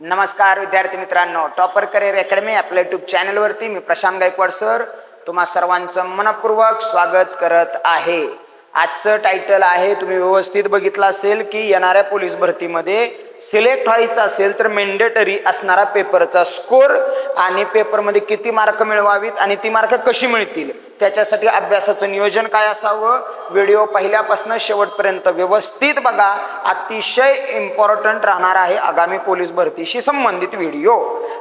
नमस्कार विद्यार्थी मित्रांनो. टॉपर करिअर अकॅडमी आपल्या युट्यूब चॅनलवरती मी प्रशांत गायकवाड सर. तुम्हा सर्वांचं मनपूर्वक स्वागत करत आहे. आजचं टायटल आहे तुम्ही व्यवस्थित बघितलं असेल की येणाऱ्या पोलीस भरतीमध्ये सिलेक्ट व्हायचं असेल तर मेंडेटरी असणारा पेपरचा स्कोर आणि पेपरमध्ये किती मार्क मिळवावीत आणि ती मार्क कशी मिळतील? त्याच्यासाठी अभ्यासाचं नियोजन काय असावं? व्हिडिओ पहिल्यापासून शेवटपर्यंत व्यवस्थित बघा. अतिशय इम्पॉर्टंट राहणार आहे आगामी पोलीस भरतीशी संबंधित व्हिडिओ.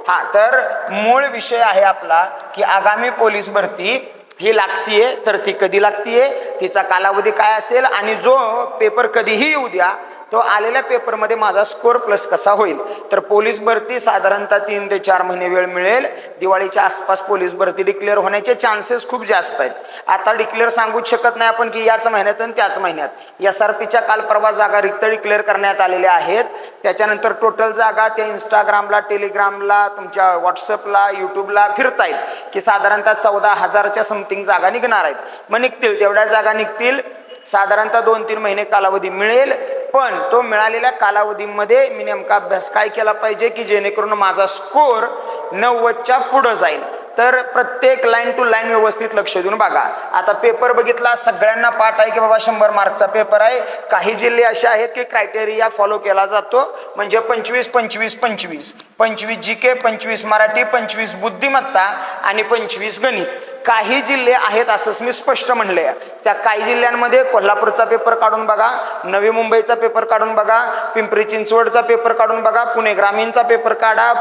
हा तर मूळ विषय आहे आपला की आगामी पोलीस भरती ही लागतीये तर ती कधी लागतीये? तिचा कालावधी काय असेल? आणि जो पेपर कधीही येऊ द्या तो आलेल्या पेपरमध्ये माझा स्कोर प्लस कसा होईल? तर पोलीस भरती साधारणतः तीन ते चार महिने वेळ मिळेल. दिवाळीच्या आसपास पोलीस भरती डिक्लेअर होण्याचे चान्सेस खूप जास्त आहेत. आता डिक्लेअर सांगूच शकत नाही आपण की याच महिन्यात आणि त्याच महिन्यात. एस आर पीच्या काल परवा जागा रिक्त डिक्लेअर करण्यात आलेल्या आहेत. त्याच्यानंतर टोटल जागा त्या इंस्टाग्रामला टेलिग्रामला तुमच्या व्हॉट्सअपला यूट्यूबला फिरतायत की साधारणतः चौदा हजारच्या समथिंग जागा निघणार आहेत. मग निघतील तेवढ्या जागा निघतील. साधारणतः दोन तीन महिने कालावधी मिळेल. पण तो मिळालेल्या कालावधीमध्ये मी नेमका अभ्यास काय केला पाहिजे की जेणेकरून माझा स्कोर नव्वदच्या पुढं जाईल. तर प्रत्येक लाईन टू लाईन व्यवस्थित लक्ष देऊन बघा. आता पेपर बघितला सगळ्यांना पाठ आहे की बाबा शंभर मार्कचा पेपर आहे. काही जिल्हे असे आहेत की क्रायटेरिया फॉलो केला जातो. म्हणजे पंचवीस पंचवीस पंचवीस. पंचवीस जी के पंचवीस मराठी पंचवीस बुद्धिमत्ता आणि पंचवीस गणित. काही जिल्हे आहेत असंच मी स्पष्ट म्हणले. त्या काही जिल्ह्यांमध्ये कोल्हापूरचा पेपर काढून बघा नवी मुंबईचा पेपर काढून बघा पिंपरी चिंचवडचा पेपर काढून बघा पुणे ग्रामीणचा पेपर काढा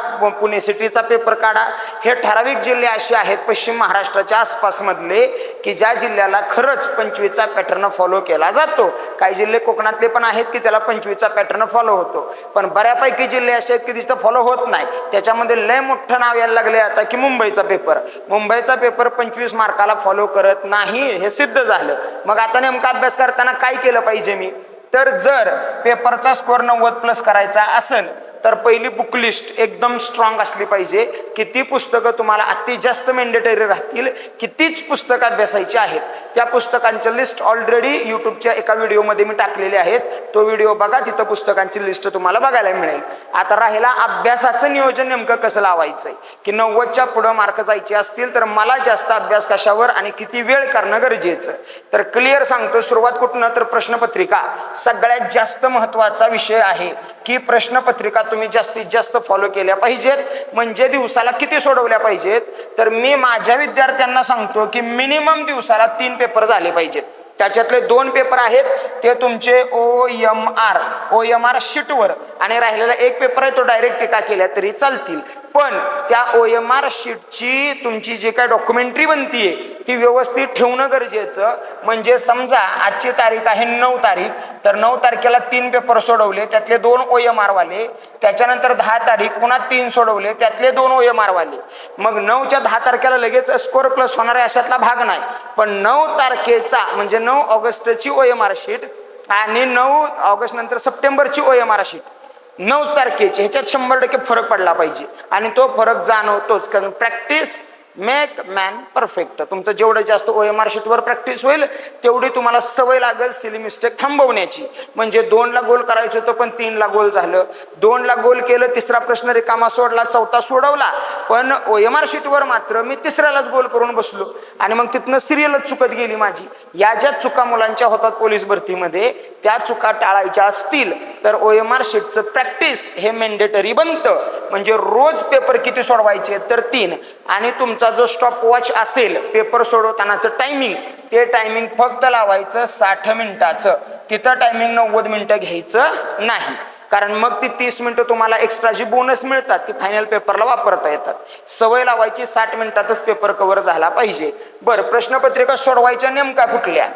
पुणे सिटीचा पेपर काढा. हे ठराविक जिल्हे असे आहेत पश्चिम महाराष्ट्राच्या आसपासमधले की ज्या जिल्ह्याला खरंच पंचवीसचा पॅटर्न फॉलो केला जातो. काही जिल्हे कोकणातले पण आहेत की त्याला पंचवीसचा पॅटर्न फॉलो होतो. पण बऱ्यापैकी जिल्हे असे आहेत की तिथं फॉलो होत नाही. त्याच्यामध्ये लय मोठं नाव यायला लागले आता की मुंबईचा पेपर मुंबईचा पेपर पंचवीस मार्काला फॉलो करत नाही हे सिद्ध झालं. मग आता नेमका अभ्यास करताना काय केलं पाहिजे मी? तर जर पेपरचा स्कोअर नव्वद प्लस करायचा असेल तर पहिली बुक लिस्ट एकदम स्ट्रॉंग असली पाहिजे. किती पुस्तकं तुम्हाला अति जास्त मेंडेटरी राहतील कितीच पुस्तकं अभ्यासायची आहेत त्या पुस्तकांचं लिस्ट ऑलरेडी यूट्यूबच्या एका व्हिडिओमध्ये मी टाकलेले आहेत. तो व्हिडिओ बघा तिथं पुस्तकांची लिस्ट तुम्हाला बघायला मिळेल. आता राहिला अभ्यासाचं नियोजन नेमकं कसं लावायचं आहे की नव्वदच्या पुढं मार्क जायचे असतील तर मला जास्त अभ्यास कशावर आणि किती वेळ करणं गरजेचं? तर क्लिअर सांगतो सुरुवात कुठनं? तर प्रश्नपत्रिका. सगळ्यात जास्त महत्त्वाचा विषय आहे की प्रश्नपत्रिका तुम्ही जास्तीत जास्त फॉलो केल्या पाहिजेत. म्हणजे दिवसाला किती सोडवल्या पाहिजेत? तर मी माझ्या विद्यार्थ्यांना सांगतो की मिनिमम दिवसाला तीन पेपर झाले पाहिजेत. त्याच्यातले दोन पेपर आहेत ते तुमचे O M R O M R शीटवर आणि राहिलेला एक पेपर आहे तो डायरेक्ट टीका केल्या तरी चालतील. पण त्या ओ एम आर शीटची तुमची जी काय डॉक्युमेंटरी बनतीये ती व्यवस्थित ठेवणं गरजेचं. म्हणजे समजा आजची तारीख आहे नऊ तारीख तर नऊ तारखेला तीन पेपर सोडवले त्यातले दोन ओ एम आरवाले त्याच्यानंतर दहा तारीख पुन्हा तीन सोडवले त्यातले दोन ओ एम आरवाले मग नऊच्या दहा तारखेला लगेच स्कोर प्लस होणार आहे अशातला भाग नाही. पण नऊ तारखेचा म्हणजे नऊ ऑगस्टची ओ एम आर शीट आणि नऊ ऑगस्ट नंतर सप्टेंबरची ओ एम आर शीट नऊ तारखेचे ह्याच्यात शंभर टक्के फरक पडला पाहिजे. आणि तो फरक जाणवतोच कारण प्रॅक्टिस मेक मॅन परफेक्ट तुमचं जेवढं जास्त ओ एम आर शीटवर प्रॅक्टिस होईल तेवढी तुम्हाला सवय लागेल सिली मिस्टेक थांबवण्याची. म्हणजे दोनला गोल करायचं होतं पण तीनला गोल झालं. दोनला गोल केलं तिसरा प्रश्न रिकामा सोडला चौथा सोडवला. पण ओ एम आर शीटवर मात्र मी तिसऱ्यालाच गोल करून बसलो. आणि मग तिथनं सिरियलच चुकत गेली माझी. या ज्या चुका मुलांच्या होतात पोलीस भरतीमध्ये त्या चुका टाळायच्या असतील. तर ओ एम आर शीटचं प्रॅक्टिस हे मेंडेटरी बनतं. म्हणजे रोज पेपर किती सोडवायचे? तर तीन. आणि तुमचा जो स्टॉप वॉच असेल पेपर सोडवतानाचं टायमिंग ते टायमिंग फक्त लावायचं साठ मिनिटाचं. तिथं टायमिंग नव्वद मिनिटं घ्यायचं नाही. कारण मग ती तीस मिनिटं तुम्हाला एक्स्ट्रा जी बोनस मिळतात ती फायनल पेपरला वापरता येतात. सवय लावायची साठ मिनिटातच पेपर कव्हर झाला पाहिजे. बरं प्रश्नपत्रिका सोडवायच्या नेमका कुठल्या?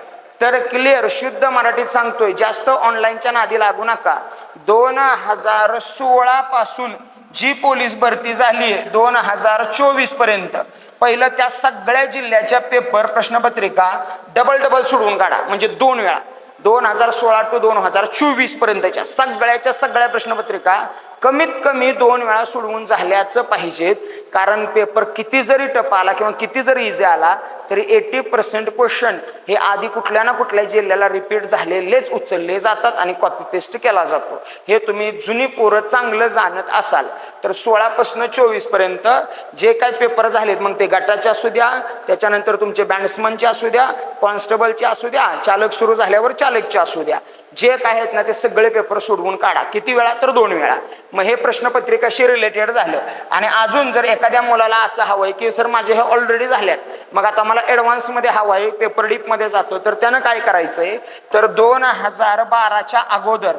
तर क्लिअर शुद्ध मराठीत सांगतोय जास्त ऑनलाईनच्या नादी लागू नका. दोन हजार सोळा पासून जी पोलीस भरती झाली दोन हजार चोवीसपर्यंत पहिलं त्या सगळ्या जिल्ह्याच्या पेपर प्रश्नपत्रिका डबल डबल सोडवून काढा म्हणजे दोन वेळा. दोन हजार सोळा टू दोन हजार चोवीस पर्यंतच्या सगळ्याच्या सगळ्या प्रश्नपत्रिका कमीत कमी दोन वेळा सोडवून झाल्याचं पाहिजेत. कारण पेपर किती जरी टप आला किंवा किती जरी इझी आला तरी एटी पर्सेंट क्वेश्चन हे आधी कुठल्या ना कुठल्या जिल्ह्याला रिपीट झालेलेच उचलले जातात आणि कॉपी पेस्ट केला जातो. हे तुम्ही जुनी पोरं चांगलं जाणत असाल. तर सोळापासून चोवीसपर्यंत जे काय पेपर झालेत मग ते गटाचे असू द्या त्याच्यानंतर तुमचे बँड्समनचे असू द्या कॉन्स्टेबलचे असू द्या चालक सुरू झाल्यावर चालकचे असू द्या. जे काय आहेत ना ते सगळे पेपर सोडवून काढा. किती वेळा? तर दोन वेळा. मग हे प्रश्नपत्रिकाशी रिलेटेड झालं. आणि अजून जर एखाद्या मुलाला असं हवं आहे की सर माझे हे ऑलरेडी झाल्यात मग आता मला ॲडव्हान्समध्ये हवं आहे पेपर डीपमध्ये जातो तर त्यानं काय करायचंय? तर दोन हजार बाराच्या अगोदर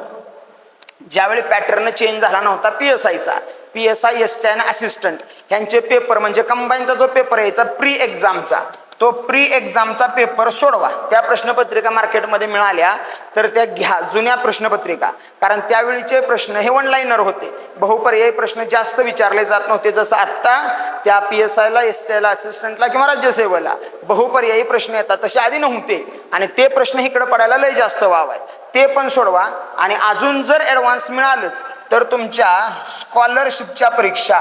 ज्यावेळी पॅटर्न चेंज झाला नव्हता पी एस आयचा P S I S T आणि असिस्टंट ह्यांचे पेपर म्हणजे कंबाईनचा जो पेपर यायचा प्री एक्झामचा तो प्री एक्झामचा पेपर सोडवा. त्या प्रश्नपत्रिका मार्केटमध्ये मिळाल्या तर त्या घ्या जुन्या प्रश्नपत्रिका. कारण त्यावेळीचे प्रश्न हे वन लाईनर होते. बहुपर्यायी प्रश्न जास्त विचारले जात नव्हते. जसं आत्ता त्या पी एस आयला एस टी आयला असिस्टंटला किंवा राज्यसेवेला बहुपर्यायी प्रश्न येतात तसे आधी नव्हते. आणि ते प्रश्न इकडे पडायला लय जास्त वाव आहे. ते पण सोडवा. आणि अजून जर ॲडव्हान्स मिळालंच तर तुमच्या स्कॉलरशिपच्या परीक्षा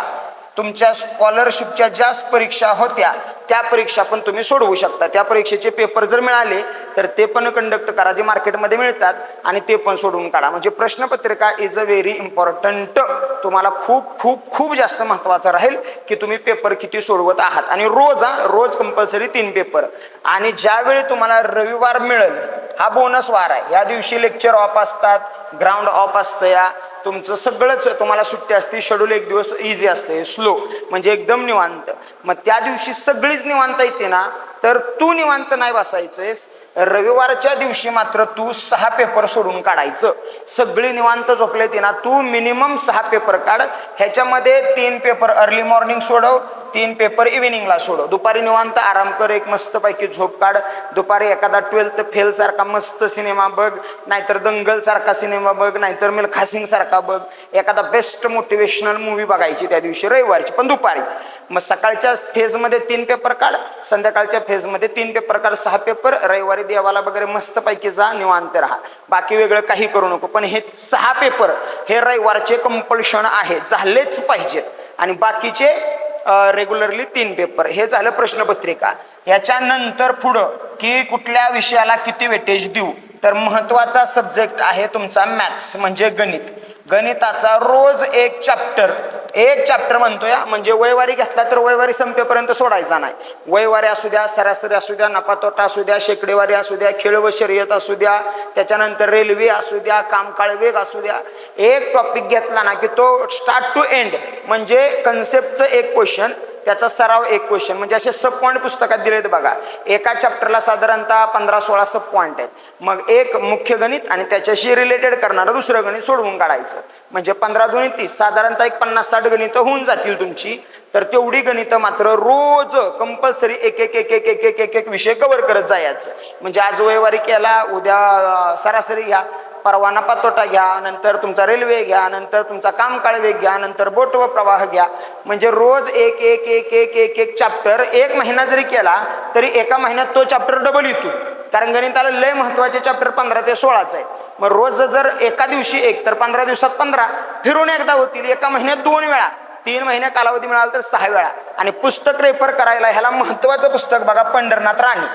तुमच्या स्कॉलरशिपच्या ज्या परीक्षा होत्या त्या परीक्षा पण तुम्ही सोडवू शकता. त्या परीक्षेचे पेपर जर मिळाले तर ते पण कंडक्ट करा जे मार्केटमध्ये मिळतात आणि ते पण सोडवून काढा. म्हणजे प्रश्नपत्रिका इज अ व्हेरी इम्पॉर्टंट तुम्हाला खूप खूप खूप जास्त महत्त्वाचं राहील की तुम्ही पेपर किती सोडवत आहात. आणि रोज हा रोज कंपल्सरी तीन पेपर आणि ज्यावेळी तुम्हाला रविवार मिळेल हा बोनस वार आहे. या दिवशी लेक्चर ऑफ असतात ग्राउंड ऑफ असतं या. तुमचं सगळंच तुम्हाला सुट्टी असते शेड्यूल एक दिवस इझी असते स्लो म्हणजे एकदम निवांत. मग त्या दिवशी सगळीच निवांत येते ना तर तू निवांत नाही बसायचंयस रविवारच्या दिवशी मात्र तू सहा पेपर सोडून काढायचं. सगळी निवांत झोपले ते ना तू मिनिमम सहा पेपर काढ. ह्याच्यामध्ये तीन पेपर अर्ली मॉर्निंग सोडव तीन पेपर इव्हिनिंगला सोडव. दुपारी निवांत आराम कर एक मस्तपैकी झोप काढ. दुपारी एखादा ट्वेल्थ फेल सारखा मस्त सिनेमा बघ नाहीतर दंगल सारखा सिनेमा बघ नाहीतर मिल्खा सिंग सारखा बघ. एखादा बेस्ट मोटिवेशनल मूवी बघायची त्या दिवशी रविवारची पण दुपारी. मग सकाळच्या फेजमध्ये तीन पेपर काढ संध्याकाळच्या फेजमध्ये तीन पेपर काढ सहा पेपर रविवारी देवाला वगैरे मस्तपैकी जा निवांत राहा. बाकी वेगळं काही करू नको. पण हे सहा पेपर हे रविवारचे कंपल्शन आहे. झालेच पाहिजेत आणि बाकीचे रेग्युलरली तीन पेपर हे झालं प्रश्नपत्रिका. ह्याच्यानंतर पुढं की कुठल्या विषयाला किती वेटेज देऊ? तर महत्त्वाचा सब्जेक्ट आहे तुमचा मॅथ्स म्हणजे गणित. गणिताचा रोज एक चॅप्टर एक चॅप्टर म्हणतोय म्हणजे वयवारी घेतला तर वयवारी संपेपर्यंत सोडायचा नाही. वयवारी असू द्या सरासरी असू द्या नफातोटा असू द्या शेकडेवारी असू द्या खेळ व शर्यत असू द्या त्याच्यानंतर रेल्वे असू द्या कामकाळ वेग असू द्या. एक टॉपिक घेतला ना की तो स्टार्ट टू एंड म्हणजे कन्सेप्टचं एक क्वेश्चन त्याचा सराव एक क्वेश्चन म्हणजे असे सब पॉईंट पुस्तकात आहेत बघा. एका चॅप्टरला साधारणतः पंधरा सोळा सब पॉईंट आहेत. मग एक मुख्य गणित आणि त्याच्याशी रिलेटेड करणारं दुसरं गणित सोडवून काढायचं. म्हणजे पंधरा दोन्ही तीस. साधारणतः एक पन्नास साठ गणितं होऊन जातील तुमची. तर तेवढी गणितं मात्र रोज कंपल्सरी एक एक एक एक एक एक एक विषय कव्हर करत जायचं. म्हणजे आज वैवारी केला उद्या सरासरी या. परवाना पातोटा घ्या नंतर तुमचा रेल्वे घ्या नंतर तुमचा कामकाळ वेग घ्या नंतर बोट व प्रवाह घ्या. म्हणजे रोज एक एक एक एक एक एक चॅप्टर एक महिना जरी केला तरी एका महिन्यात तो चॅप्टर डबल येतो. कारण गणिताला लय महत्त्वाचे चॅप्टर पंधरा ते सोळाच आहे मग रोज जर एका दिवशी एक तर पंधरा दिवसात पंधरा. फिरून एकदा होतील एका महिन्यात दोन वेळा. तीन महिने कालावधी मिळाला तर सहा वेळा. आणि पुस्तक रेफर करायला ह्याला महत्वाचं पुस्तक बघा पंढरनाथ राणे.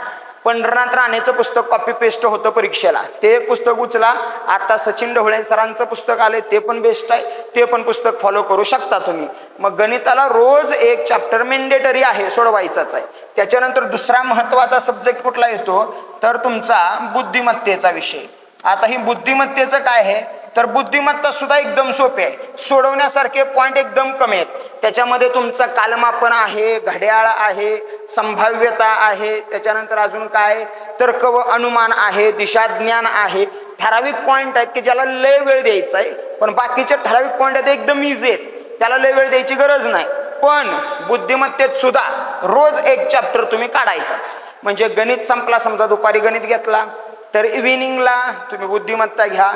पंढरनाथ राणेचं पुस्तक कॉपी पेस्ट होतं परीक्षेला. ते पुस्तक उचला आता सचिन ढवळे सरांचं पुस्तक आले ते पण बेस्ट आहे. ते पण पुस्तक फॉलो करू शकता तुम्ही. मग गणिताला रोज एक चॅप्टर मेंडेटरी आहे सोडवायचाच आहे. त्याच्यानंतर दुसरा महत्त्वाचा सब्जेक्ट कुठला येतो? तर तुमचा बुद्धिमत्तेचा विषय. आता ही बुद्धिमत्तेचं काय आहे? तर बुद्धिमत्ता सुद्धा एकदम सोपी आहे. सोडवण्यासारखे पॉईंट एकदम कमी आहेत. त्याच्यामध्ये तुमचं कालमापन आहे घड्याळ आहे संभाव्यता आहे त्याच्यानंतर अजून काय? तर्क व अनुमान आहे दिशाज्ञान आहे. ठराविक पॉईंट आहेत की ज्याला लय वेळ द्यायचा आहे. पण बाकीचे ठराविक पॉईंट आहेत एकदम इझी आहेत. त्याला लय वेळ द्यायची गरज नाही. पण बुद्धिमत्तेत सुद्धा रोज एक चॅप्टर तुम्ही काढायचाच. म्हणजे गणित संपला समजा दुपारी गणित घेतला. तर इव्हिनिंगला तुम्ही बुद्धिमत्ता घ्या.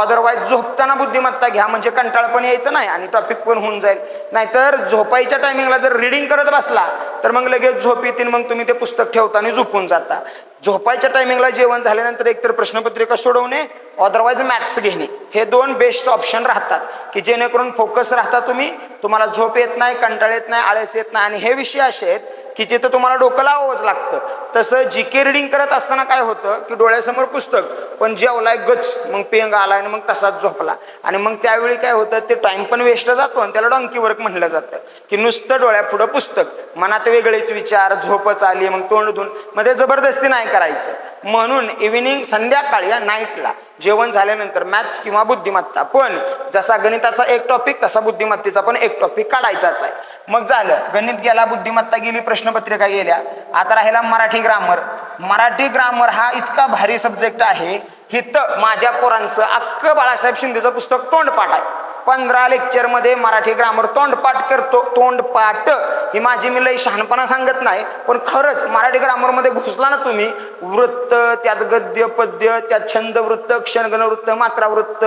अदरवाईज झोपताना बुद्धिमत्ता घ्या. म्हणजे कंटाळ पण यायचं नाही आणि टॉपिक पण होऊन जाईल. नाहीतर झोपायच्या टायमिंगला जर रिडिंग करत बसला तर मग लगेच झोप येतील मग तुम्ही ते पुस्तक ठेवता आणि झोपून जाता. झोपायच्या टायमिंगला जेवण झाल्यानंतर एकतर प्रश्नपत्रिका सोडवणे अदरवाईज मॅथ्स घेणे. हे दोन बेस्ट ऑप्शन राहतात. की जेणेकरून फोकस राहता तुम्ही तुम्हाला झोप येत नाही कंटाळ येत नाही आळस येत नाही. आणि हे विषय असे आहेत की जिथं तुम्हाला डोकं लावावंच लागतं. तसं जी के रिडिंग करत असताना काय होतं की डोळ्यासमोर पुस्तक पण जेवलाय गच मग पेंग आलाय आणि मग तसाच झोपला. आणि मग त्यावेळी काय होतं ते टाइम पण वेस्ट जातो आणि त्याला डंकी वर्क म्हणलं जातं. की नुसतं डोळ्या पुढं पुस्तक मनात वेगळेच विचार झोपच आली मग तोंड धुवून मग ते जबरदस्ती नाही करायचं. म्हणून इव्हिनिंग संध्याकाळी या नाईटला जेवण झाल्यानंतर मॅथ्स किंवा बुद्धिमत्ता पण जसा गणिताचा एक टॉपिक तसा बुद्धिमत्तेचा पण एक टॉपिक काढायचाच आहे. मग झालं. गणित गेला बुद्धिमत्ता गेली प्रश्नपत्रिका गेल्या. आता राहिला मराठी ग्रामर मराठी ग्रामर हा इतका भारी सब्जेक्ट आहे. हिथं माझ्या पोरांचं अख्खं बाळासाहेब शिंदेचं पुस्तक तोंडपाठ आहे. पंधरा लेक्चरमध्ये मराठी ग्रामर तोंडपाठ करतो. तोंडपाठ ही माझी मी लई शहाणपणा सांगत नाही पण खरंच मराठी ग्रामरमध्ये घुसला ना तुम्ही वृत्त त्यात गद्य पद्य त्यात छंद वृत्त क्षणगण वृत्त मात्रा वृत्त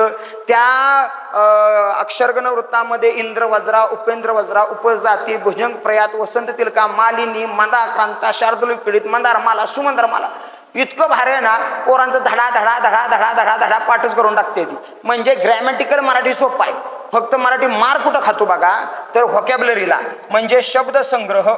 त्या अक्षरगण वृत्तामध्ये इंद्र वज्रा उपेंद्र वज्रा उपजाती भुजंग प्रयात वसंत तिलका मालिनी मंदाक्रांता शार्दुल पीडित मंदार माला माला इतकं भारी आहे ना पोरांचं धडा धडा धडा धडा धडा धडा पाठच करून टाकते ती. म्हणजे ग्रॅमॅटिकल मराठी सोपं आहे. फक्त मराठी मार कुठं खातो बघा? तर व्हॉकॅबलरीला म्हणजे शब्द संग्रह.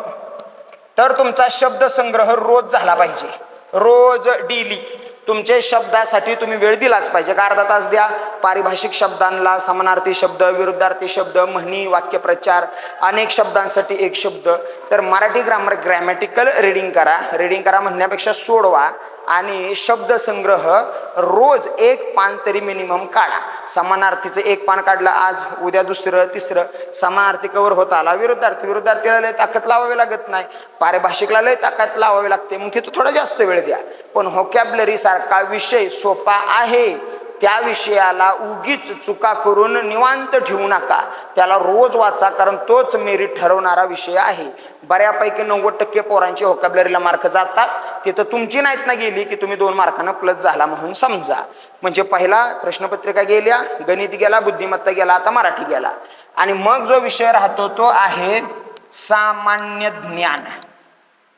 तर तुमचा शब्द संग्रह रोज झाला पाहिजे. रोज डेली तुमचे शब्दासाठी तुम्ही वेळ दिलाच पाहिजे. का अर्धा तास द्या? पारिभाषिक शब्दांना समानार्थी शब्द विरुद्धार्थी शब्द म्हणी वाक्यप्रचार अनेक शब्दांसाठी एक शब्द. तर मराठी ग्रामर ग्रॅमॅटिकल रिडिंग करा. रिडिंग करा म्हणण्यापेक्षा सोडवा. आणि शब्दसंग्रह रोज एक पान तरी मिनिमम काढा. समानार्थीचं एक पान काढलं आज उद्या दुसरं तिसरं. समानार्थी कवर होत आला. विरुद्धार्थी विरुद्धार्थीला लय ताकद लावावी लागत नाही. पारिभाषिकला लय ताकद लावावी लागते. मग तिथं थोडा जास्त वेळ द्या. पण होकॅबलरी सारखा विषय सोपा आहे. त्या विषयाला उगीच चुका करून निवांत ठेवू नका. त्याला रोज वाचा कारण तोच मेरिट ठरवणारा विषय आहे. बऱ्यापैकी नव्वद टक्के पोरांची होकॅबलरीला मार्क जातात. तिथं तुमची नाहीत ना गेली की तुम्ही दोन मार्कानं प्लस झाला म्हणून समजा. म्हणजे पहिला प्रश्नपत्रिका गेल्या गणित गेला बुद्धिमत्ता गेला आता मराठी गेला. आणि मग जो विषय राहतो तो आहे सामान्य ज्ञान.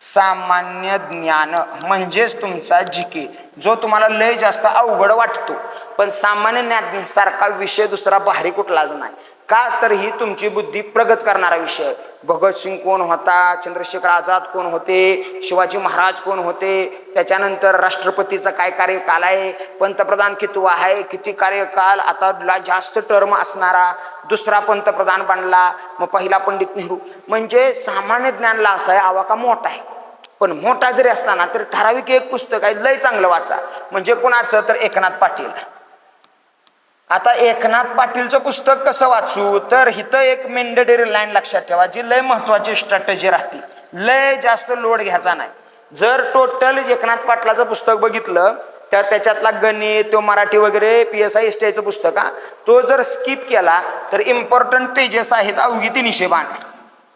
सामान्य ज्ञान म्हणजेच तुमचा जिके. जो तुम्हाला लय जास्त अवघड वाटतो. पण सामान्य ज्ञान सारखा विषय दुसरा भारी कुठलाच नाही. का तर ही तुमची बुद्धी प्रगत करणारा विषय? भगतसिंग कोण होता? चंद्रशेखर आझाद कोण होते? शिवाजी महाराज कोण होते? त्याच्यानंतर राष्ट्रपतीचा काय कार्यकाल आहे? पंतप्रधान किती आहे? किती कार्यकाल? आता जास्त टर्म असणारा दुसरा पंतप्रधान बनला. मग पहिला पंडित नेहरू. म्हणजे सामान्य ज्ञानला असा आहे आवाका मोठा आहे? पण मोठा जरी असताना तर ठराविक एक पुस्तक आहे लय चांगलं वाचा. म्हणजे कोणाचं? तर एकनाथ पाटील. आता एकनाथ पाटीलचं पुस्तक कसं वाचू? तर इथं एक मेंडेटरी लाईन लक्षात ठेवा जी लय महत्वाची स्ट्रॅटेजी राहते. लय जास्त लोड घ्यायचा नाही. जर टोटल एकनाथ पाटलाचं पुस्तक बघितलं तर त्याच्यातला गणित तो मराठी वगैरे पी एस आय एस टीचं पुस्तक हा तो जर स्किप केला तर इम्पॉर्टंट पेजेस आहेत अवघी तीनशे बाण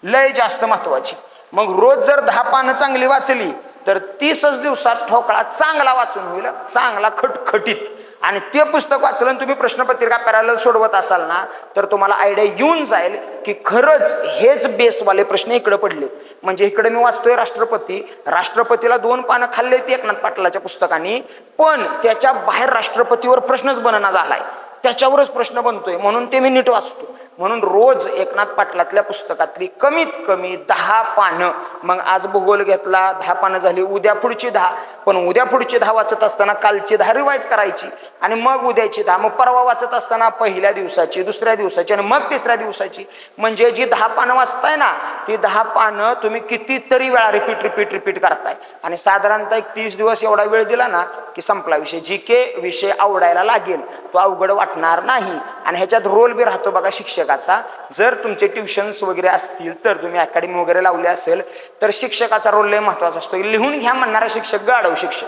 लय जास्त महत्वाची. मग रोज जर दहा पानं चांगली वाचली तर तीसच दिवसात ठोकळा चांगला वाचून होईल चांगला खटखटीत. आणि ते पुस्तक वाचलं तुम्ही प्रश्नपत्रिका पॅरल सोडवत असाल ना तर तुम्हाला आयडिया येऊन जाईल की खरंच हेच बेसवाले प्रश्न इकडे पडले. म्हणजे इकडे मी वाचतोय राष्ट्रपती. राष्ट्रपतीला दोन पानं खाल्ले ती एकनाथ पाटलाच्या पुस्तकाने पण त्याच्या बाहेर राष्ट्रपतीवर प्रश्नच बनना झालाय. त्याच्यावरच प्रश्न बनतोय म्हणून ते मी नीट वाचतो. म्हणून रोज एकनाथ पाटलातल्या पुस्तकातली कमीत कमी दहा पानं मग आज भूगोल घेतला दहा पानं झाली उद्या पुढची दहा. पण उद्या पुढची दहा वाचत असताना कालची दहा रिवाईज करायची. आणि मग उद्याची दहा मग परवा वाचत असताना पहिल्या दिवसाची दुसऱ्या दिवसाची आणि मग तिसऱ्या दिवसाची. म्हणजे जी दहा पानं वाचताय ना ती दहा पानं तुम्ही कितीतरी वेळा रिपीट रिपीट रिपीट करताय. आणि साधारणतः एक तीस दिवस एवढा वेळ दिला ना की संपला विषय. जी के विषय आवडायला लागेल तो अवघड वाटणार नाही. आणि ह्याच्यात रोल बी राहतो बघा शिक्षक. शिक्षकाचा. जर तुमचे ट्युशन्स वगैरे असतील तर तुम्ही अकॅडमी वगैरे लावले असेल तर शिक्षकाचा रोल लय महत्त्वाचा असतो. लिहून घ्या म्हणणारा शिक्षक गाढव शिक्षक.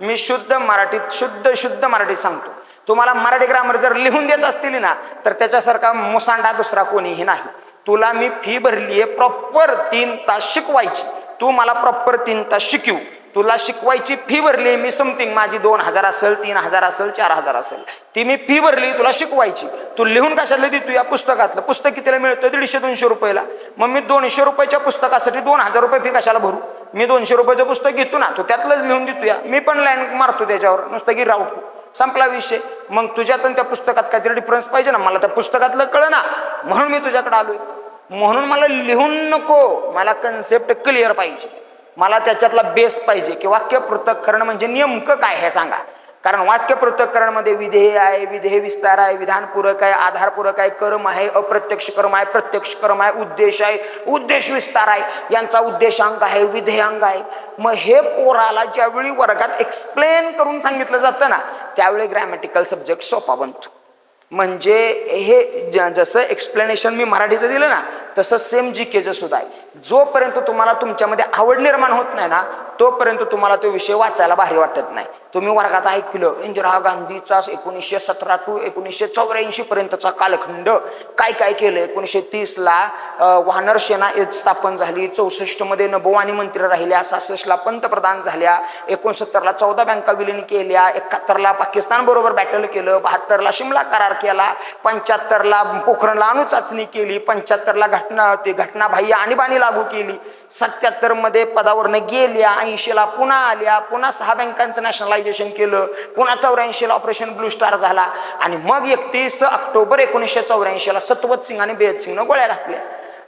मी शुद्ध मराठीत शुद्ध शुद्ध मराठीत सांगतो. तुम्हाला मराठी ग्रामर जर लिहून देत असतील ना तर त्याच्यासारखा मुसांडा दुसरा कोणीही नाही. तुला मी फी भरली आहे प्रॉपर तीन तास शिकवायची. तू मला प्रॉपर तीन तास शिकवू. तुला शिकवायची फी भरली मी समथिंग माझी दोन हजार असेल तीन हजार असेल चार हजार असेल. ती मी फी भरली तुला शिकवायची. तू लिहून कशाला देतो या पुस्तकातलं. पुस्तक कितीला मिळतं? दीडशे दोनशे रुपयाला. मग मी दोनशे रुपयाच्या पुस्तकासाठी दोन हजार रुपये फी कशाला भरू? मी दोनशे रुपयाचं पुस्तक घेतो ना तो त्यातलंच लिहून देतो या. मी पण लाईन मारतो त्याच्यावर. नुसतं की राऊट संपला विषय. मग तुझ्यात त्या पुस्तकात काहीतरी डिफरन्स पाहिजे ना? मला त्या पुस्तकातलं कळ ना म्हणून मी तुझ्याकडे आलोय. म्हणून मला लिहून नको. मला कन्सेप्ट क्लिअर पाहिजे. मला त्याच्यातला बेस पाहिजे की वाक्य पृथक्करण म्हणजे नेमकं काय हे सांगा. कारण वाक्य पृथक्करणमध्ये विधेय आहे विधेय विस्तार आहे विधानपूरक आहे आधारपूरक आहे कर्म आहे अप्रत्यक्ष कर्म आहे प्रत्यक्ष कर्म आहे उद्देश आहे उद्देश विस्तार आहे. यांचा उद्देशांक आहे विधेयांक आहे. मग हे पोराला ज्यावेळी वर्गात एक्सप्लेन करून सांगितलं जातं ना त्यावेळी ग्रॅमॅटिकल सब्जेक्ट सोपा बनतो. म्हणजे हे जसं एक्सप्लेनेशन मी मराठीचं दिलं ना तसं सेम जी केचं सुद्धा आहे. जोपर्यंत तुम्हाला तुमच्यामध्ये आवड निर्माण होत नाही ना तोपर्यंत तुम्हाला तो विषय वाचायला भारी वाटत नाही. तुम्ही वर्गात ऐकलं इंदिरा गांधीचा एकोणीसशे सतरा टू एकोणीसशे चौऱ्याऐंशी पर्यंतचा कालखंड काय काय केलं एकोणीसशे तीसला वानर सेना स्थापन झाली चौसष्टमध्ये नभोवाणी मंत्री राहिल्या सहासष्टला पंतप्रधान झाल्या एकोणसत्तरला चौदा बँका विलीन केल्या एकाहत्तरला पाकिस्तान बरोबर बॅटल केलं बहात्तरला शिमला करार केला पंच्याहत्तरला पोखरणला अणुचाचणी केली पंच्याहत्तरला घटना ते घटनाबाह्य आणीबाणी लागू केली. सत्याहत्तरमध्ये पदावरनं गेल्या ऐंशीला पुन्हा आल्या पुन्हा सहा बँकांचं नॅशनलायझेशन केलं पुन्हा चौऱ्याऐंशीला ऑपरेशन ब्लू स्टार झाला. आणि मग एकतीस ऑक्टोबर एकोणीसशे चौऱ्याऐंशीला सतवत सिंग आणि बेहद सिंगनं गोळ्या घातल्या.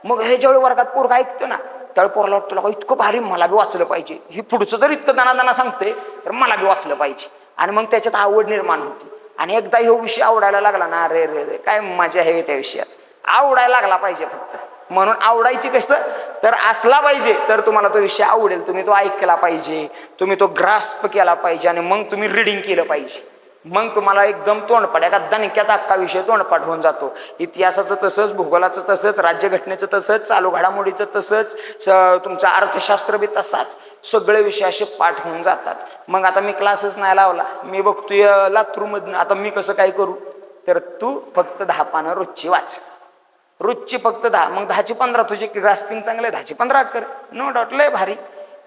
मग हे ज्यावेळी वर्गात पोरगा ऐकतो ना तळपोरला पोराला वाटतं इतकं भारी मला बी वाचलं पाहिजे. ही पुढचं जर इतकं दाना सांगते तर मला बी वाचलं पाहिजे. आणि मग त्याच्यात आवड निर्माण होती. आणि एकदा ह्यो विषय आवडायला लागला ना रे रे रे काय मजा आहे त्या विषयात. आवडायला लागला पाहिजे फक्त. म्हणून आवडायची कसं? तर असला पाहिजे तर तुम्हाला तो विषय आवडेल. तुम्ही तो ऐकला पाहिजे तुम्ही तो ग्रास्प केला पाहिजे आणि मग तुम्ही रिडिंग केलं पाहिजे. मग तुम्हाला एकदम तोंडपाड एका दणक्यात अख्खा विषय तोंडपाठ होऊन जातो. इतिहासाचं तसंच भूगोलाचं तसंच राज्यघटनेचं तसंच चालू घडामोडीचं तसंच तुमचं अर्थशास्त्र बी तसाच. सगळे विषय असे पाठ होऊन जातात. मग आता मी क्लासच नाही लावला. मी बघतोय लातूरमधनं. आता मी कसं काय करू? तर तू फक्त दहा पानं रोजची वाच. रोजची फक्त दहा मग दहाची पंधरा तुझी ग्रास्पिंग चांगले दहाची पंधरा कर नो डाऊट लय भारी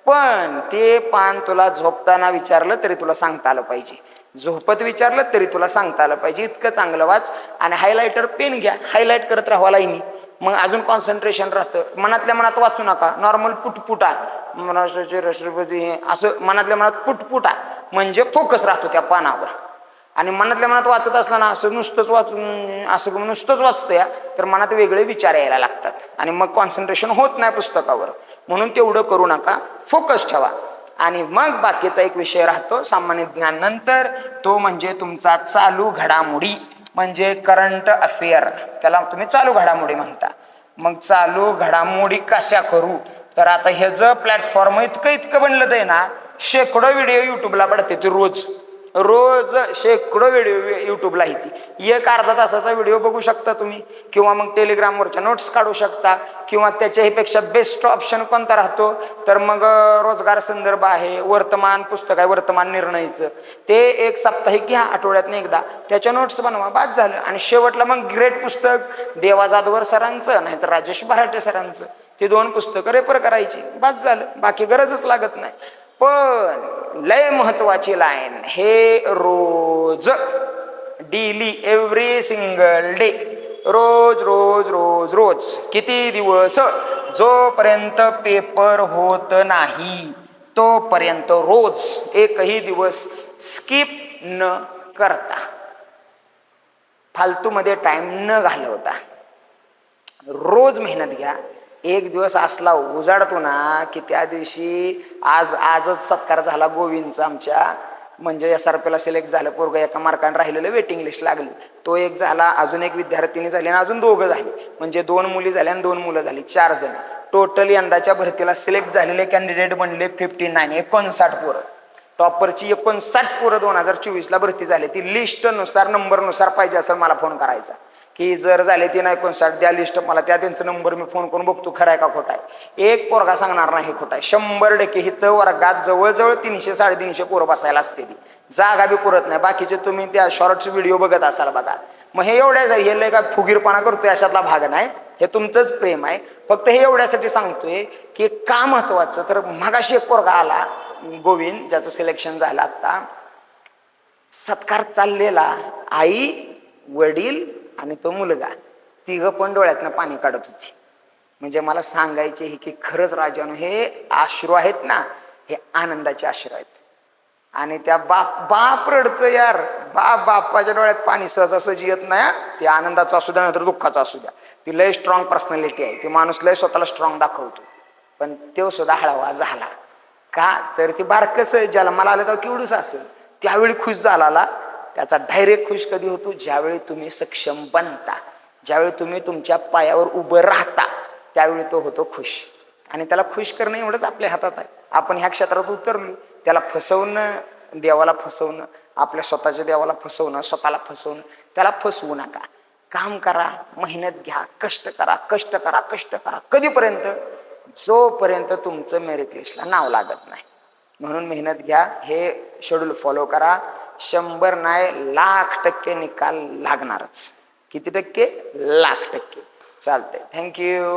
पण ते पान तुला झोपताना विचारलं तरी तुला सांगता आलं पाहिजे झोपत विचारलं तरी तुला सांगता आलं पाहिजे इतकं चांगलं वाच आणि हायलायटर पेन घ्या हायलाईट करत राहावा लाईनी मग अजून कॉन्सन्ट्रेशन राहतं मनातल्या मनात वाचू नका नॉर्मल पुटपुटा महाराष्ट्राचे राष्ट्रपती हे असं मनातल्या मनात पुटपुटा म्हणजे फोकस राहतो त्या पानावर आणि मनातल्या मनात वाचत असताना असं नुसतंच वाचून असं नुसतंच वाचतंय तर मनात वेगळे विचार यायला लागतात. आणि मग कॉन्सन्ट्रेशन होत नाही पुस्तकावर. म्हणून तेवढं करू नका. फोकस ठेवा. आणि मग बाकीचा एक विषय राहतो सामान्य ज्ञान नंतर. तो म्हणजे तुमचा चालू घडामोडी म्हणजे करंट अफेअर त्याला तुम्ही चालू घडामोडी म्हणता. मग चालू घडामोडी कशा करू? तर आता हे जर प्लॅटफॉर्म इतकं इतकं बनलं आहे ना शेकडो व्हिडिओ युट्यूबला पडते ते रोज. रोज शेकडो व्हिडिओ यूट्यूबला येते एक अर्धा तासाचा व्हिडिओ बघू शकता तुम्ही. किंवा मग टेलिग्रामवरच्या नोट्स काढू शकता. किंवा त्याच्याहीपेक्षा बेस्ट ऑप्शन कोणता राहतो? तर मग रोजगार संदर्भ आहे. वर्तमान पुस्तक आहे वर्तमान निर्णयचं. ते एक साप्ताहिक घ्या आठवड्यातनं एकदा. त्याच्या नोट्स बनवा बाद झालं. आणि शेवटला मग ग्रेट पुस्तक देवा जाधवर सरांचं नाहीतर राजेश भराटे सरांचं. ते दोन पुस्तकं रेफर करायची. बाद झालं. बाकी गरजच लागत नाही. पण लय महत्वाची लाईन हे रोज. डेली एव्हरी सिंगल डे रोज रोज रोज रोज. किती दिवस? जोपर्यंत पेपर होत नाही तोपर्यंत रोज. एकही दिवस स्किप न करता. फालतूमध्ये टाइम न घालवता. रोज मेहनत घ्या. एक दिवस असला उजाडतो ना की त्या दिवशी आज आजच सत्कार झाला गोविंदचा आमच्या. म्हणजे एस आर पीला सिलेक्ट झालं पोरग एका मार्काने राहिलेलं वेटिंग लिस्ट लागली. तो एक झाला अजून एक विद्यार्थिनी झाली आणि अजून दोघं झाले. म्हणजे दोन मुली झाल्या आणि दोन मुलं झाली चार जण. टोटल यंदाच्या भरतीला सिलेक्ट झालेले कॅन्डिडेट बनले फिफ्टी नाईन एकोणसाठ पोरं. टॉपरची एकोणसाठ पोरं दोन हजार चोवीसला भरती झाली. ती लिस्टनुसार नंबरनुसार पाहिजे असं मला फोन करायचा. की जर झाले ते नाही एकोणसाठ द्या लिस्ट मला त्या त्यांचा नंबर मी फोन करून बघतो खरं आहे का खोटा आहे. एक पोरगा सांगणार नाही खोटा आहे. शंभर टक्के हिथं वर्गात जवळजवळ तीनशे साडेतीनशे पोरं बसायला असते ती. जागा बी पुरत नाही. बाकीचे तुम्ही त्या शॉर्ट्स व्हिडिओ बघत असाल बघा. मग हे एवढ्याच हे लय का फुगीरपणा करतोय अशातला भाग नाही. हे तुमचंच प्रेम आहे. फक्त हे एवढ्यासाठी सांगतोय की का महत्वाचं तर मगाशी एक पोरगा आला गोविंद ज्याचं सिलेक्शन झालं आत्ता. सत्कार चाललेला. आई वडील आणि तो मुलगा तिघं पण डोळ्यातनं पाणी काढत होती. म्हणजे मला सांगायचे हे की खरंच राजानो हे आश्रू आहेत ना हे आनंदाचे आश्रू आहेत. आणि त्या बाप बाप रडतं यार. बाप बापाच्या डोळ्यात पाणी सहजासहजी येत नाही ते आनंदाचं असू द्या नाहीतर दुःखाचं असू द्या. ती लय स्ट्रॉंग पर्सनॅलिटी आहे. ती माणूस लय स्वतःला स्ट्रॉंग दाखवतो. पण तो सुद्धा हळावा झाला. का? तर ती बारकस ज्याला मला आलं तर केवढूच असेल त्यावेळी खुश झाला त्याचा डायरेक्ट खुश कधी होतो? ज्यावेळी तुम्ही सक्षम बनता. ज्यावेळी तुम्ही तुमच्या पायावर उभं राहता त्यावेळी तो होतो खुश. आणि त्याला खुश करणं एवढंच आपल्या हातात आहे. आपण ह्या क्षेत्रात उतरलो त्याला फसवणं देवाला फसवणं आपल्या स्वतःच्या देवाला फसवणं स्वतःला फसवणं त्याला फसवू नका. काम करा मेहनत घ्या कष्ट करा कष्ट करा कष्ट करा. कधीपर्यंत? जोपर्यंत तुमचं मेरिट लिस्टला नाव लागत नाही. म्हणून मेहनत घ्या हे शेड्यूल फॉलो करा. शंभर नाही लाख टक्के निकाल लागणारच. किती टक्के? लाख टक्के. चालतंय. थँक्यू